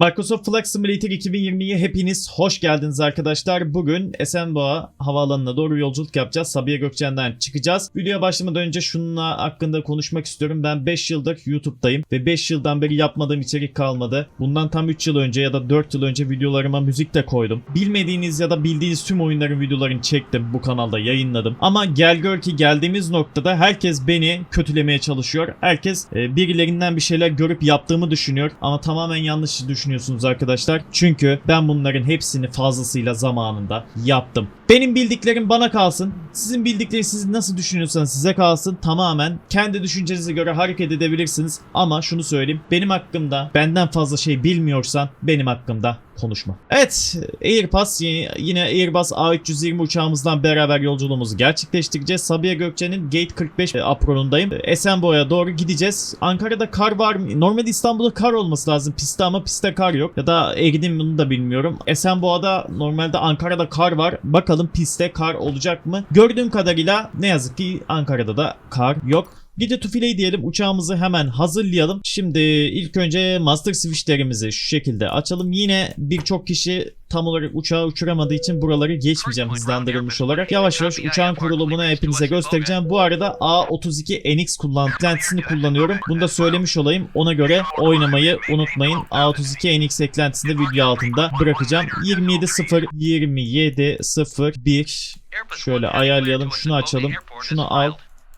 Microsoft Flight Simulator 2020'ye hepiniz hoş geldiniz arkadaşlar. Bugün Esenboğa havaalanına doğru yolculuk yapacağız. Sabiha Gökçen'den çıkacağız. Videoya başlamadan önce şununla hakkında konuşmak istiyorum. Ben 5 yıldır YouTube'dayım ve 5 yıldan beri yapmadığım içerik kalmadı. Bundan tam 3 yıl önce ya da 4 yıl önce videolarıma müzik de koydum. Bilmediğiniz ya da bildiğiniz tüm oyunların videolarını çektim. Bu kanalda yayınladım. Ama gel gör ki geldiğimiz noktada herkes beni kötülemeye çalışıyor. Herkes e, birilerinden bir şeyler görüp yaptığımı düşünüyor. Ama tamamen yanlış düşünüyorsunuz arkadaşlar. Çünkü ben bunların hepsini fazlasıyla zamanında yaptım. Benim bildiklerim bana kalsın. Sizin bildikleriniz siz nasıl düşünüyorsanız size kalsın. Tamamen kendi düşüncenize göre hareket edebilirsiniz. Ama şunu söyleyeyim. Benim hakkımda benden fazla şey bilmiyorsan benim hakkımda konuşma. Evet Airbus yine, Airbus A320 uçağımızdan beraber yolculuğumuzu gerçekleştireceğiz. Sabiha Gökçen'in Gate 45 apronundayım. Esenboğa'ya doğru gideceğiz. Ankara'da kar var mı? Normalde İstanbul'da kar olması lazım pistte ama pistte kar yok. Ya da Ege'nin bunu da bilmiyorum. Esenboğa'da normalde Ankara'da kar var. Bakalım pistte kar olacak mı? Gördüğüm kadarıyla ne yazık ki Ankara'da da kar yok. Gidi to filey diyelim uçağımızı hemen hazırlayalım. Şimdi ilk önce master switchlerimizi şu şekilde açalım. Yine birçok kişi tam olarak uçağı uçuramadığı için buraları geçmeyeceğim hızlandırılmış olarak. Yavaş yavaş uçağın kurulumunu hepinize göstereceğim. Bu arada A32NX kullantısı kullanıyorum. Bunu da söylemiş olayım. Ona göre oynamayı unutmayın. A32NX eklentisini video altında bırakacağım. 27.0 27.01 Şöyle ayarlayalım. Şunu açalım. Şunu al.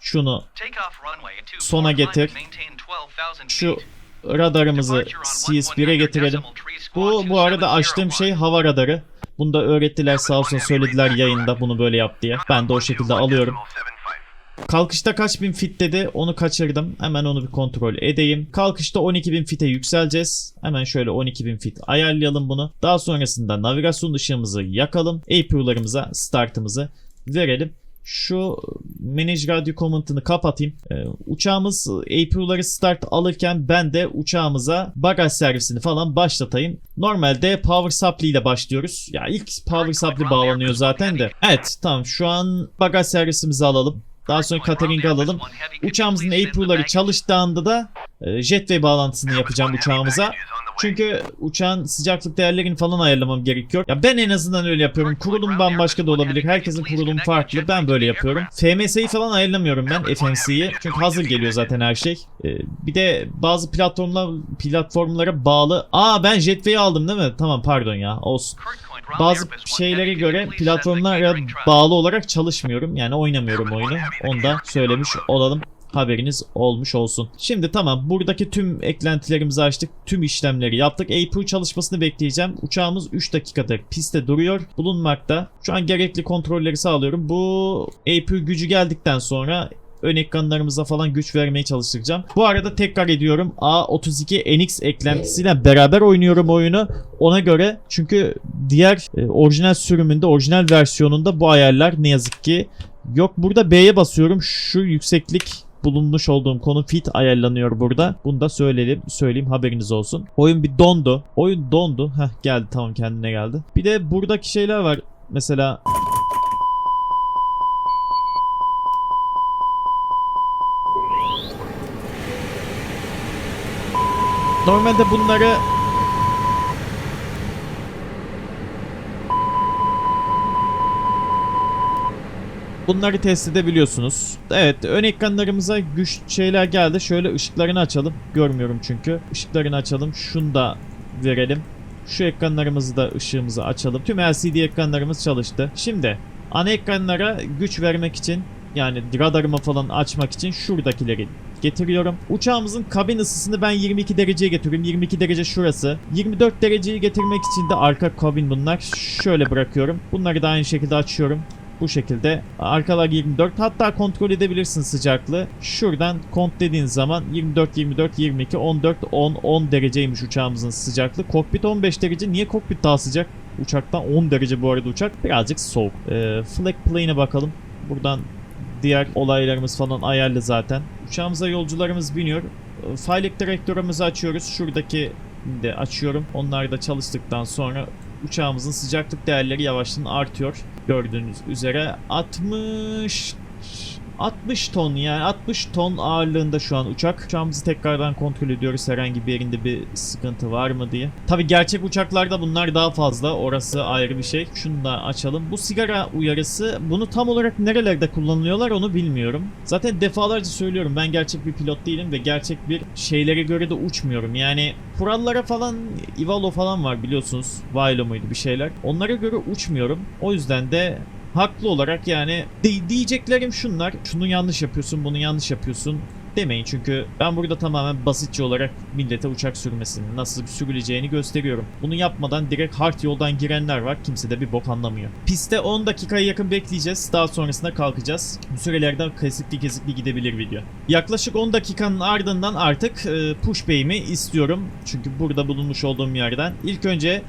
Şunu sona getir. şu radarımızı CS1'e getirelim. Bu bu arada açtığım şey hava radarı. Bunu da öğrettiler sağ olsun söylediler yayında bunu böyle yap diye. Ben de o şekilde alıyorum. Kalkışta kaç bin fit dedi onu kaçırdım. Hemen onu bir kontrol edeyim. Kalkışta 12 bin fite yükseleceğiz. Hemen şöyle 12 bin fit ayarlayalım bunu. Daha sonrasında navigasyon ışığımızı yakalım. APU'larımıza startımızı verelim. Şu Manage Radio Command'ını kapatayım. Ee, uçağımız APU'ları start alırken ben de uçağımıza bagaj servisini falan başlatayım. Normalde Power Supply ile başlıyoruz. Ya ilk Power Supply bağlanıyor zaten de. Evet tamam şu an bagaj servisimizi alalım. Daha sonra catering'i alalım. Uçağımızın APU'ları çalıştığında da e, jetway bağlantısını yapacağım uçağımıza. Çünkü uçağın sıcaklık değerlerini falan ayarlamam gerekiyor. Ya ben en azından öyle yapıyorum. Kurulum bambaşka da olabilir. Herkesin kurulumu farklı. Ben böyle yapıyorum. FMS'yi falan ayarlamıyorum ben FMC'yi. Çünkü hazır geliyor zaten her şey. Ee, bir de bazı platformlar platformlara bağlı. Aa ben Jetway'i aldım değil mi? Tamam pardon ya. Olsun. Bazı şeylere göre platformlara bağlı olarak çalışmıyorum. Yani oynamıyorum oyunu. Onu da söylemiş olalım haberiniz olmuş olsun. Şimdi tamam buradaki tüm eklentilerimizi açtık. Tüm işlemleri yaptık. APU çalışmasını bekleyeceğim. Uçağımız 3 dakikadır pistte duruyor. Bulunmakta. Şu an gerekli kontrolleri sağlıyorum. Bu APU gücü geldikten sonra ön ekranlarımıza falan güç vermeye çalışacağım. Bu arada tekrar ediyorum A32NX eklentisiyle beraber oynuyorum oyunu. Ona göre çünkü diğer e, orijinal sürümünde, orijinal versiyonunda bu ayarlar ne yazık ki yok. Burada B'ye basıyorum. Şu yükseklik bulunmuş olduğum konu fit ayarlanıyor burada. Bunu da söyleyelim, söyleyeyim haberiniz olsun. Oyun bir dondu. Oyun dondu. Heh geldi tamam kendine geldi. Bir de buradaki şeyler var. Mesela Normalde bunları Bunları test edebiliyorsunuz. Evet ön ekranlarımıza güç şeyler geldi. Şöyle ışıklarını açalım. Görmüyorum çünkü. Işıklarını açalım. Şunu da verelim. Şu ekranlarımızı da ışığımızı açalım. Tüm LCD ekranlarımız çalıştı. Şimdi ana ekranlara güç vermek için yani radarımı falan açmak için şuradakileri getiriyorum. Uçağımızın kabin ısısını ben 22 dereceye getiriyorum. 22 derece şurası. 24 dereceyi getirmek için de arka kabin bunlar. Şöyle bırakıyorum. Bunları da aynı şekilde açıyorum. Bu şekilde. Arkalar 24. Hatta kontrol edebilirsin sıcaklığı. Şuradan kont dediğin zaman 24, 24, 22, 14, 10, 10 dereceymiş uçağımızın sıcaklığı. Kokpit 15 derece. Niye kokpit daha sıcak? Uçaktan 10 derece bu arada uçak. Birazcık soğuk. Ee, flag plane'e bakalım. Buradan diğer olaylarımız falan ayarlı zaten. Uçağımıza yolcularımız biniyor. Ee, File direktörümüzü açıyoruz. Şuradaki de açıyorum. Onlar da çalıştıktan sonra uçağımızın sıcaklık değerleri yavaştan artıyor. Gördüğünüz üzere. 60 60 ton yani 60 ton ağırlığında şu an uçak. Uçağımızı tekrardan kontrol ediyoruz herhangi bir yerinde bir sıkıntı var mı diye. Tabi gerçek uçaklarda bunlar daha fazla orası ayrı bir şey. Şunu da açalım. Bu sigara uyarısı bunu tam olarak nerelerde kullanılıyorlar onu bilmiyorum. Zaten defalarca söylüyorum ben gerçek bir pilot değilim ve gerçek bir şeylere göre de uçmuyorum. Yani kurallara falan Ivalo falan var biliyorsunuz. Vilo muydu bir şeyler. Onlara göre uçmuyorum. O yüzden de haklı olarak yani de- diyeceklerim şunlar. Şunu yanlış yapıyorsun, bunu yanlış yapıyorsun demeyin. Çünkü ben burada tamamen basitçe olarak millete uçak sürmesini, nasıl sürüleceğini gösteriyorum. Bunu yapmadan direkt hard yoldan girenler var. Kimse de bir bok anlamıyor. Piste 10 dakikaya yakın bekleyeceğiz. Daha sonrasında kalkacağız. Bu sürelerden kesikli kesikli gidebilir video. Yaklaşık 10 dakikanın ardından artık push bay'imi istiyorum. Çünkü burada bulunmuş olduğum yerden. İlk önce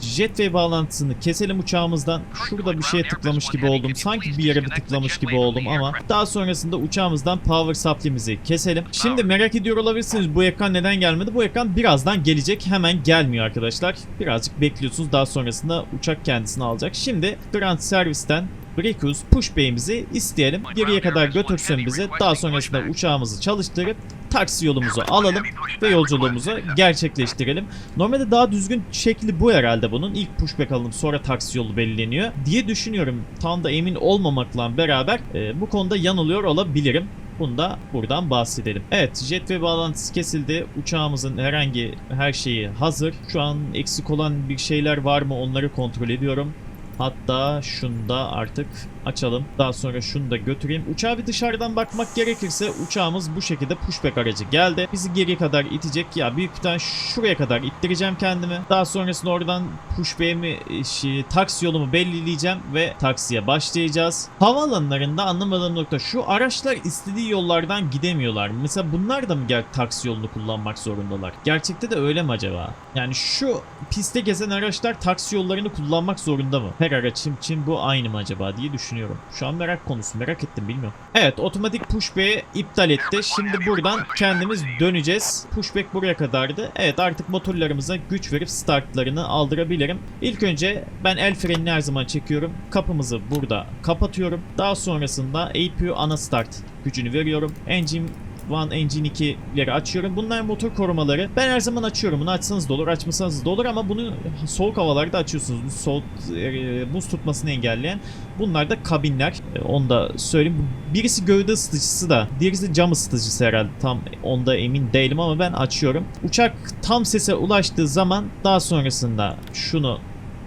Jetway bağlantısını keselim uçağımızdan. Şurada bir şeye tıklamış gibi oldum. Sanki bir yere bir tıklamış gibi oldum ama daha sonrasında uçağımızdan power supply'mizi keselim. Şimdi merak ediyor olabilirsiniz bu ekran neden gelmedi? Bu ekran birazdan gelecek. Hemen gelmiyor arkadaşlar. Birazcık bekliyorsunuz. Daha sonrasında uçak kendisini alacak. Şimdi Grand Service'ten Bricus push bay'imizi isteyelim. Geriye kadar götürsün bizi. Daha sonrasında uçağımızı çalıştırıp taksi yolumuzu alalım ve yolculuğumuzu gerçekleştirelim. Normalde daha düzgün şekli bu herhalde bunun. İlk pushback alınıp sonra taksi yolu belirleniyor diye düşünüyorum. Tam da emin olmamakla beraber e, bu konuda yanılıyor olabilirim. Bunu da buradan bahsedelim. Evet jet ve bağlantısı kesildi. Uçağımızın herhangi her şeyi hazır. Şu an eksik olan bir şeyler var mı onları kontrol ediyorum. Hatta şunu da artık açalım. Daha sonra şunu da götüreyim. Uçağa bir dışarıdan bakmak gerekirse uçağımız bu şekilde pushback aracı geldi. Bizi geri kadar itecek. Ya büyükten şuraya kadar ittireceğim kendimi. Daha sonrasında oradan pushback'imi işi, taksi yolumu belirleyeceğim ve taksiye başlayacağız. Havaalanlarında anlamadığım nokta şu araçlar istediği yollardan gidemiyorlar. Mesela bunlar da mı gel taksi yolunu kullanmak zorundalar? Gerçekte de öyle mi acaba? Yani şu pistte gezen araçlar taksi yollarını kullanmak zorunda mı? Her araç için bu aynı mı acaba diye düşünüyorum. Şu an merak konusu. Merak ettim bilmiyorum. Evet otomatik pushback'i iptal etti. Şimdi buradan kendimiz döneceğiz. Pushback buraya kadardı. Evet artık motorlarımıza güç verip startlarını aldırabilirim. İlk önce ben el frenini her zaman çekiyorum. Kapımızı burada kapatıyorum. Daha sonrasında APU ana start gücünü veriyorum. Engine 1, Engine 2'leri açıyorum. Bunlar motor korumaları. Ben her zaman açıyorum. Bunu açsanız da olur, açmasanız da olur ama bunu soğuk havalarda açıyorsunuz. Bu soğuk, e, buz tutmasını engelleyen. Bunlar da kabinler. E, onu da söyleyeyim. Birisi gövde ısıtıcısı da, diğerisi cam ısıtıcısı herhalde. Tam onda emin değilim ama ben açıyorum. Uçak tam sese ulaştığı zaman daha sonrasında şunu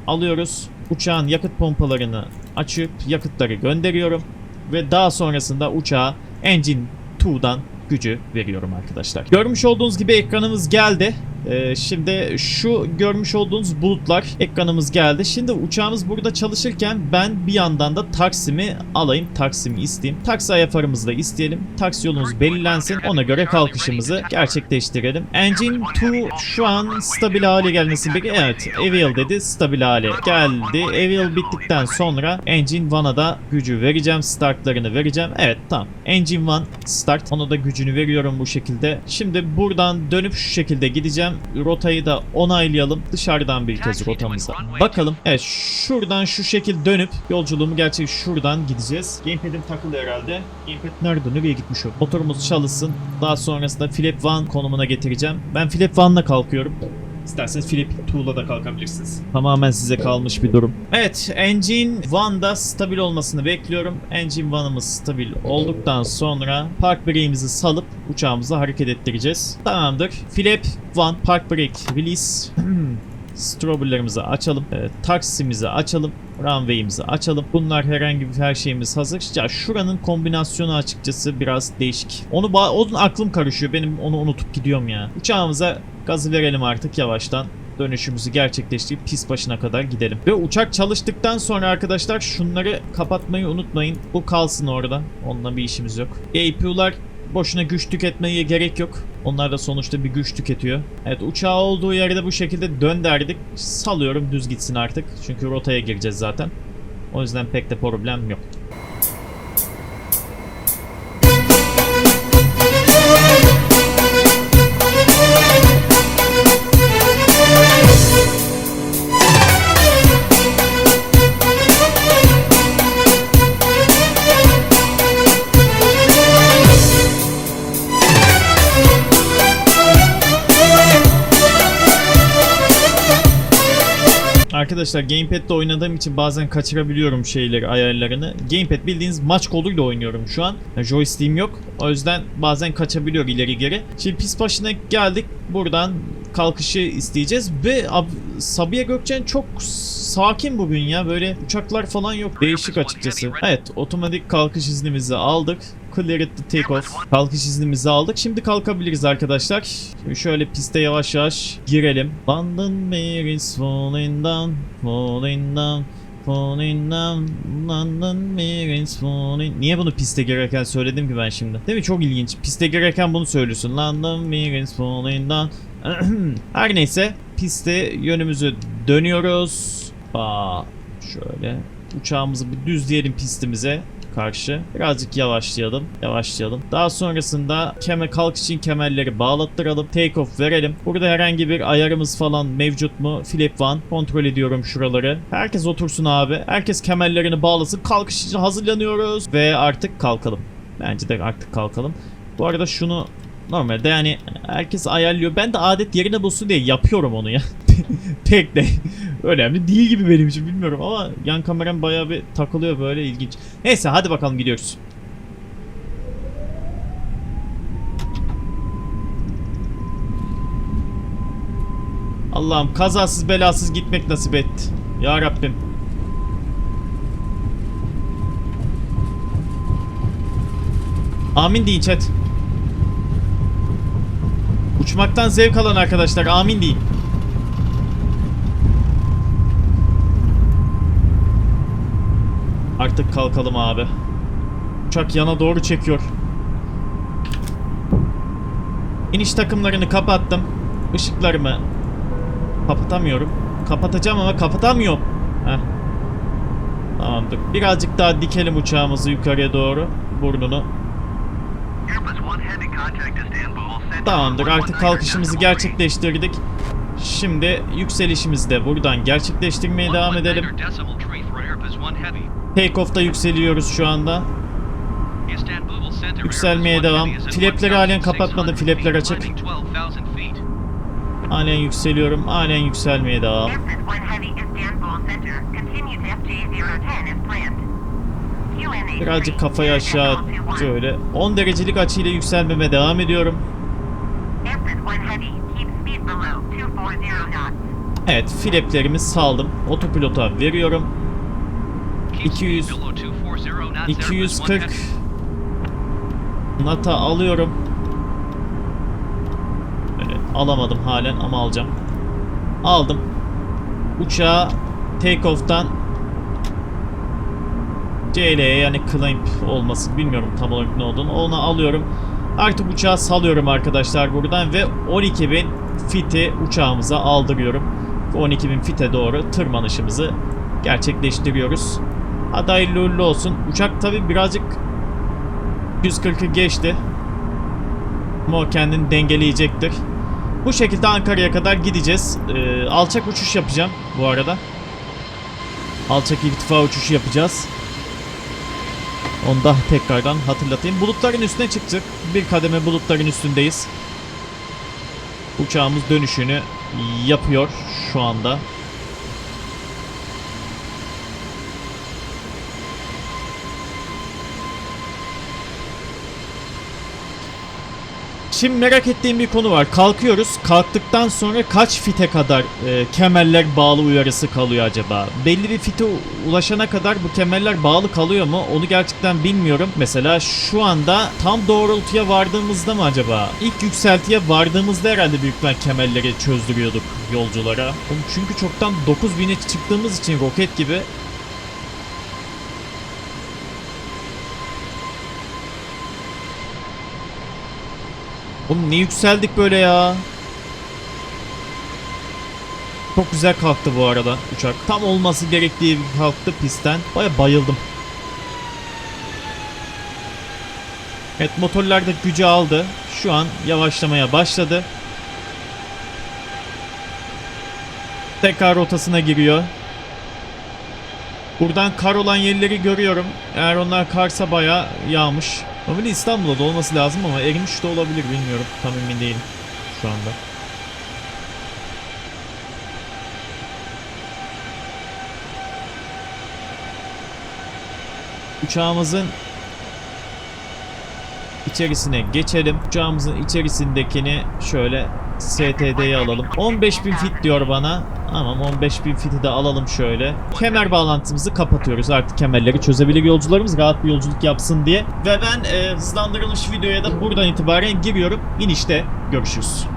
alıyoruz. Uçağın yakıt pompalarını açıp yakıtları gönderiyorum. Ve daha sonrasında uçağa Engine 2'dan gücü veriyorum arkadaşlar. Görmüş olduğunuz gibi ekranımız geldi. Ee, şimdi şu görmüş olduğunuz bulutlar ekranımız geldi. Şimdi uçağımız burada çalışırken ben bir yandan da taksimi alayım. Taksimi isteyeyim. Taksi ayafarımızı da isteyelim. Taksi yolumuz belirlensin. Ona göre kalkışımızı gerçekleştirelim. Engine 2 şu an stabil hale gelmesi bekliyor. Evet Evil dedi stabil hale geldi. Evil bittikten sonra Engine 1'a da gücü vereceğim. Startlarını vereceğim. Evet tamam. Engine 1 start. Ona da gücünü veriyorum bu şekilde. Şimdi buradan dönüp şu şekilde gideceğim. Rotayı da onaylayalım. Dışarıdan bir kez rotamıza bakalım. Evet şuradan şu şekil dönüp yolculuğumu gerçek şuradan gideceğiz. Gamepad'im takılı herhalde. Gamepad nerede? Nereye gitmiş o? Motorumuz çalışsın. Daha sonrasında Flip 1 konumuna getireceğim. Ben Flip 1'la kalkıyorum. İsterseniz Flip 2'la da kalkabilirsiniz. Tamamen size kalmış bir durum. Evet, Engine 1'da stabil olmasını bekliyorum. Engine 1'ımız stabil olduktan sonra park brake'imizi salıp uçağımızı hareket ettireceğiz. Tamamdır. Flip 1 park brake release. Strawberry'lerimizi açalım. E, taksimizi açalım. Runway'imizi açalım. Bunlar herhangi bir her şeyimiz hazır. Ya şuranın kombinasyonu açıkçası biraz değişik. Onu onun aklım karışıyor. Benim onu unutup gidiyorum ya. Uçağımıza gazı verelim artık yavaştan dönüşümüzü gerçekleştirip pis başına kadar gidelim. Ve uçak çalıştıktan sonra arkadaşlar şunları kapatmayı unutmayın. Bu kalsın orada. Onunla bir işimiz yok. APU'lar boşuna güç tüketmeye gerek yok. Onlar da sonuçta bir güç tüketiyor. Evet uçağı olduğu yerde bu şekilde dönderdik. Salıyorum düz gitsin artık. Çünkü rotaya gireceğiz zaten. O yüzden pek de problem yok. Arkadaşlar gamepad'de oynadığım için bazen kaçırabiliyorum şeyleri, ayarlarını. Gamepad bildiğiniz maç koluyla oynuyorum şu an. Yani Joystick'im yok. O yüzden bazen kaçabiliyor ileri geri. Şimdi pis başına geldik. Buradan kalkışı isteyeceğiz ve ab- Sabiha Gökçen çok sakin bugün ya. Böyle uçaklar falan yok. Değişik açıkçası. Evet, otomatik kalkış iznimizi aldık. Clear it the take off. Kalkış iznimizi aldık. Şimdi kalkabiliriz arkadaşlar. Şöyle piste yavaş yavaş girelim. London Mayor is falling down, falling down. Falling down, London Mayor is falling. Niye bunu piste girerken söyledim ki ben şimdi? Değil mi? Çok ilginç. Piste girerken bunu söylüyorsun. London Mayor is falling down. Her neyse. Piste yönümüzü dönüyoruz. Aa, şöyle. Uçağımızı bir düzleyelim pistimize karşı. Birazcık yavaşlayalım. Yavaşlayalım. Daha sonrasında kemer kalk için kemerleri bağlattıralım. Take off verelim. Burada herhangi bir ayarımız falan mevcut mu? Flip one. Kontrol ediyorum şuraları. Herkes otursun abi. Herkes kemerlerini bağlasın. Kalkış için hazırlanıyoruz. Ve artık kalkalım. Bence de artık kalkalım. Bu arada şunu normalde yani herkes ayarlıyor. Ben de adet yerine bulsun diye yapıyorum onu ya. Pek de önemli değil gibi benim için bilmiyorum ama yan kameram bayağı bir takılıyor böyle ilginç. Neyse hadi bakalım gidiyoruz. Allah'ım kazasız belasız gitmek nasip et. Ya Rabbim. Amin deyin chat. Uçmaktan zevk alan arkadaşlar amin deyin. Artık kalkalım abi. Uçak yana doğru çekiyor. İniş takımlarını kapattım. Işıklarımı kapatamıyorum. Kapatacağım ama kapatamıyorum. Heh. Tamamdır. Birazcık daha dikelim uçağımızı yukarıya doğru. Burnunu. Tamamdır artık kalkışımızı gerçekleştirdik. Şimdi yükselişimizi de buradan gerçekleştirmeye devam edelim. Takeoff'ta yükseliyoruz şu anda. Yükselmeye devam. Flapleri halen kapatmadım. Flapler açık. Halen yükseliyorum. Halen yükselmeye devam. Airfit One Heavy Istanbul Center. Continue to FJ010 as planned. QNH Birazcık kafayı aşağı şöyle. 10 derecelik açıyla yükselmeme devam ediyorum. Airfit One Heavy. Keep speed below 240 knots. Evet flaplerimi saldım. Otopilota veriyorum. 200 240 Nata alıyorum. Evet, alamadım halen ama alacağım. Aldım. Uçağı take off'tan CL'ye yani climb olması bilmiyorum tam olarak ne olduğunu. Onu alıyorum. Artık uçağı salıyorum arkadaşlar buradan ve 12.000 fiti uçağımıza aldırıyorum. 12.000 fite doğru tırmanışımızı gerçekleştiriyoruz. Hadi hayırlı uğurlu olsun. Uçak tabi birazcık 140'ı geçti. Ama o kendini dengeleyecektir. Bu şekilde Ankara'ya kadar gideceğiz. Ee, alçak uçuş yapacağım bu arada. Alçak irtifa uçuşu yapacağız. Onu da tekrardan hatırlatayım. Bulutların üstüne çıktık. Bir kademe bulutların üstündeyiz. Uçağımız dönüşünü yapıyor şu anda. Şimdi merak ettiğim bir konu var. Kalkıyoruz. Kalktıktan sonra kaç fite kadar e, kemerler bağlı uyarısı kalıyor acaba? Belli bir fite ulaşana kadar bu kemerler bağlı kalıyor mu? Onu gerçekten bilmiyorum. Mesela şu anda tam doğrultuya vardığımızda mı acaba? İlk yükseltiye vardığımızda herhalde büyük ihtimal kemerleri çözdürüyorduk yolculara. Çünkü çoktan 9000'e çıktığımız için roket gibi Oğlum ne yükseldik böyle ya? Çok güzel kalktı bu arada uçak. Tam olması gerektiği kalktı pistten. Baya bayıldım. Evet motorlar da gücü aldı. Şu an yavaşlamaya başladı. Tekrar rotasına giriyor. Buradan kar olan yerleri görüyorum. Eğer onlar karsa baya yağmış. Normalde İstanbul'da da olması lazım ama Erimiş'te olabilir bilmiyorum. Tam emin değilim şu anda. Uçağımızın içerisine geçelim. Uçağımızın içerisindekini şöyle STD'ye alalım. 15.000 fit diyor bana. Tamam 15.000 fiti de alalım şöyle. Kemer bağlantımızı kapatıyoruz. Artık kemerleri çözebilir yolcularımız rahat bir yolculuk yapsın diye. Ve ben e, hızlandırılmış videoya da buradan itibaren giriyorum. İnişte görüşürüz.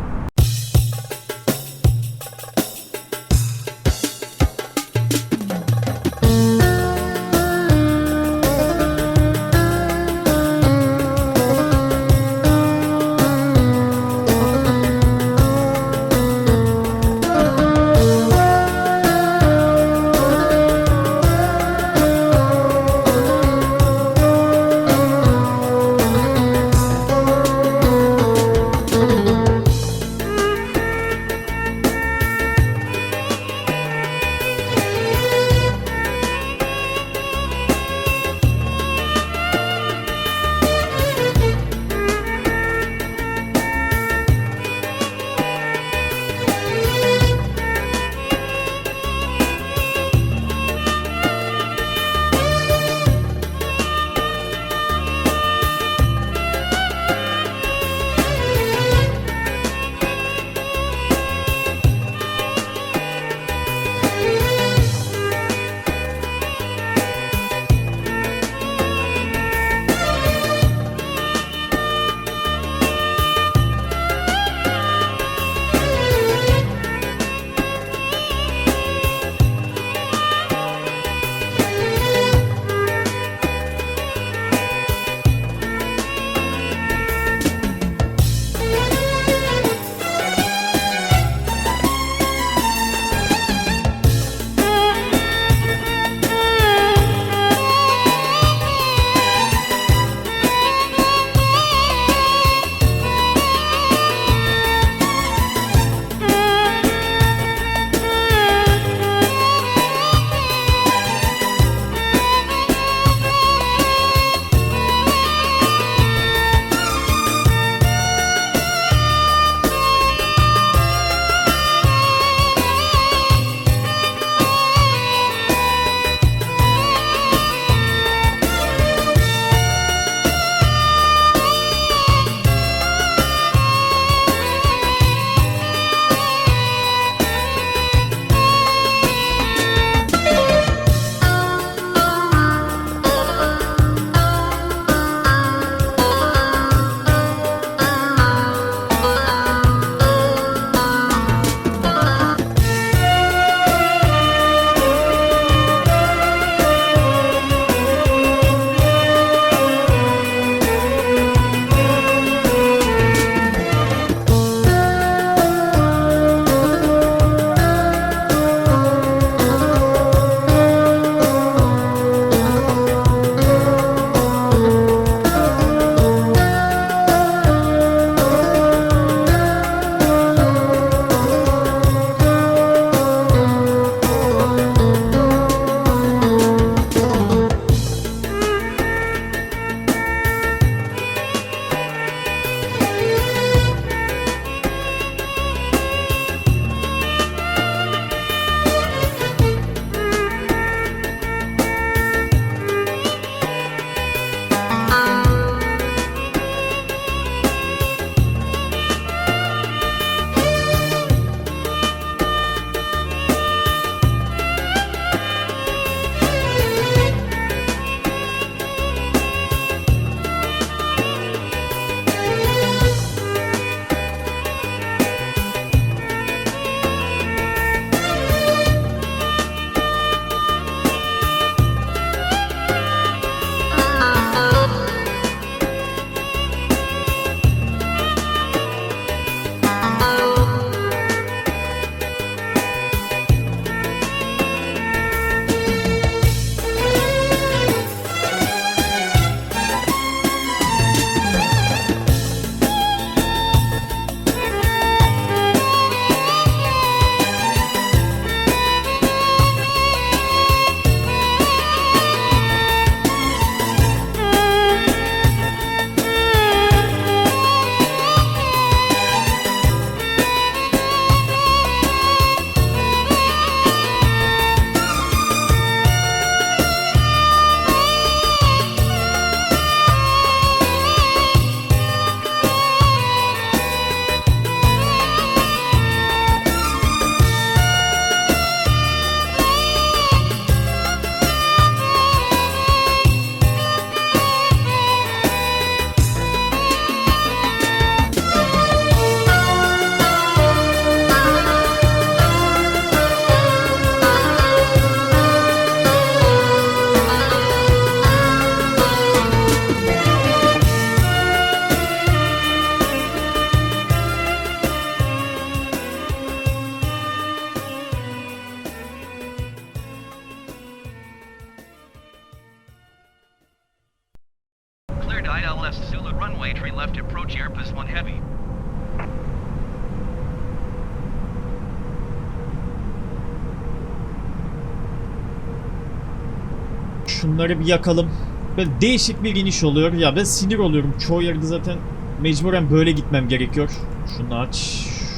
Şunları bir yakalım. Böyle değişik bir iniş oluyor. Ya ben sinir oluyorum. Çoğu yerde zaten mecburen böyle gitmem gerekiyor. Şunu aç.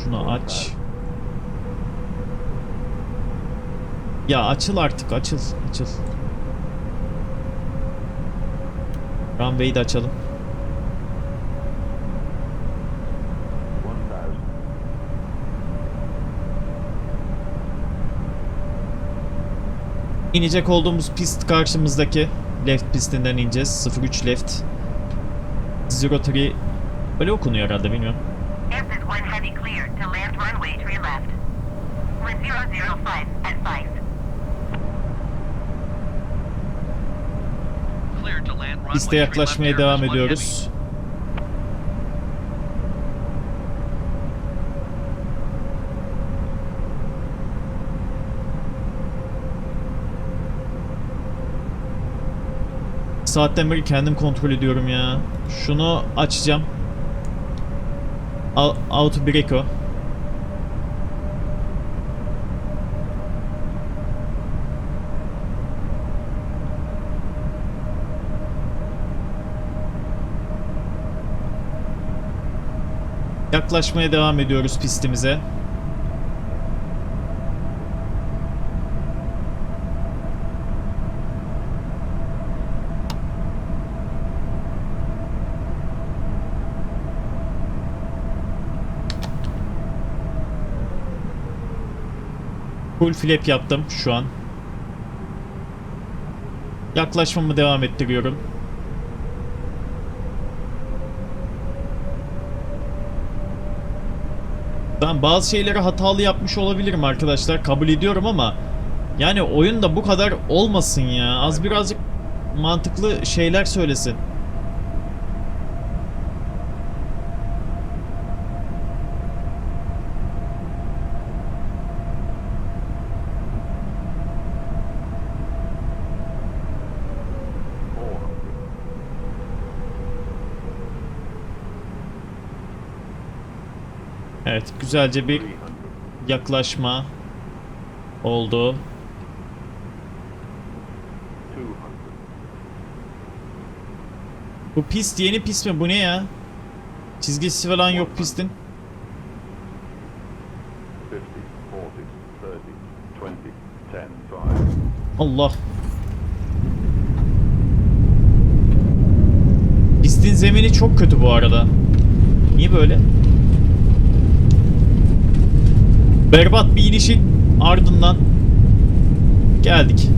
Şunu aç. Ya açıl artık açıl. Açıl. Runway'i de açalım. İnecek olduğumuz pist karşımızdaki left pistinden ineceğiz. 03 left. 03 böyle okunuyor herhalde bilmiyorum. Airbus 1 Heavy cleared to land runway tree left. We're 005 at 5. Cleared to land runway Piste tree left yaklaşmaya Airbus devam 1 ediyoruz. Saatten beri kendim kontrol ediyorum ya. Şunu açacağım. Au- Auto brake o. Yaklaşmaya devam ediyoruz pistimize. Full flap yaptım şu an. Yaklaşmamı devam ettiriyorum. Ben bazı şeyleri hatalı yapmış olabilirim arkadaşlar kabul ediyorum ama yani oyunda bu kadar olmasın ya. Az birazcık mantıklı şeyler söylesin. Evet, güzelce bir yaklaşma oldu. Bu pist yeni pist mi? Bu ne ya? Çizgisi falan yok pistin. 50, 40, 30, 20, 10, 5. Allah. Pistin zemini çok kötü bu arada. Niye böyle? Berbat bir inişin ardından geldik.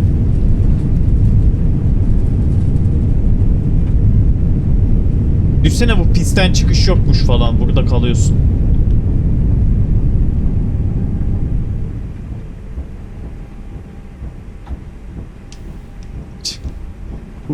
Düşsene bu pistten çıkış yokmuş falan. Burada kalıyorsun.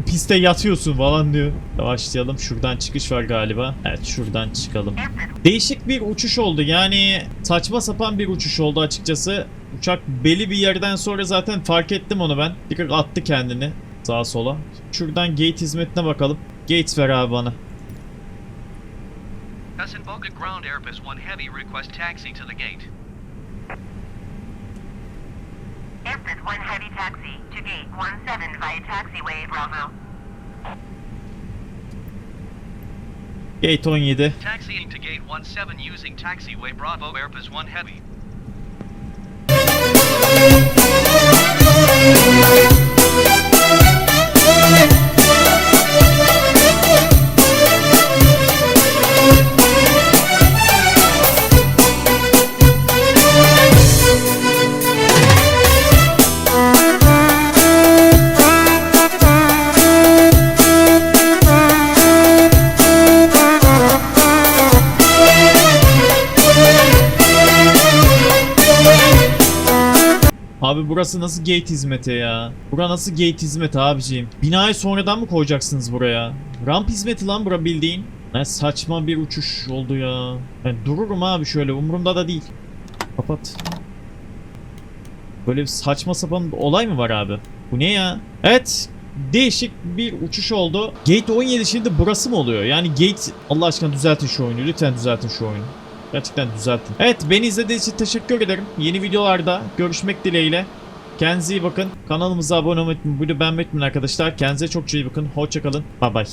Bu piste yatıyorsun falan diyor. Başlayalım. Şuradan çıkış var galiba. Evet şuradan çıkalım. Değişik bir uçuş oldu. Yani saçma sapan bir uçuş oldu açıkçası. Uçak belli bir yerden sonra zaten fark ettim onu ben. Direkt attı kendini sağa sola. Şuradan gate hizmetine bakalım. Gates ver abi bana. Kasenboga ground Airbus 1 Heavy request taxi to the gate. Airbus 1 Heavy taxi to gate 17 via taxiway Bravo. Gate 17. Taxiing to gate 17 using taxiway Bravo Airbus 1 Heavy. Burası nasıl gate hizmeti ya? Bura nasıl gate hizmeti abiciğim? Binayı sonradan mı koyacaksınız buraya? Ramp hizmeti lan bura bildiğin. Ne saçma bir uçuş oldu ya. Ben dururum abi şöyle umurumda da değil. Kapat. Böyle bir saçma sapan bir olay mı var abi? Bu ne ya? Evet. değişik bir uçuş oldu. Gate 17 şimdi burası mı oluyor? Yani Gate Allah aşkına düzeltin şu oyunu. Lütfen düzeltin şu oyunu. Gerçekten düzeltin. Evet beni izlediğiniz için teşekkür ederim. Yeni videolarda görüşmek dileğiyle. Kendinize iyi bakın. Kanalımıza abone olmayı unutmayın. Videoyu beğenmeyi unutmayın arkadaşlar. Kendinize çok iyi bakın. Hoşçakalın. Bay bay.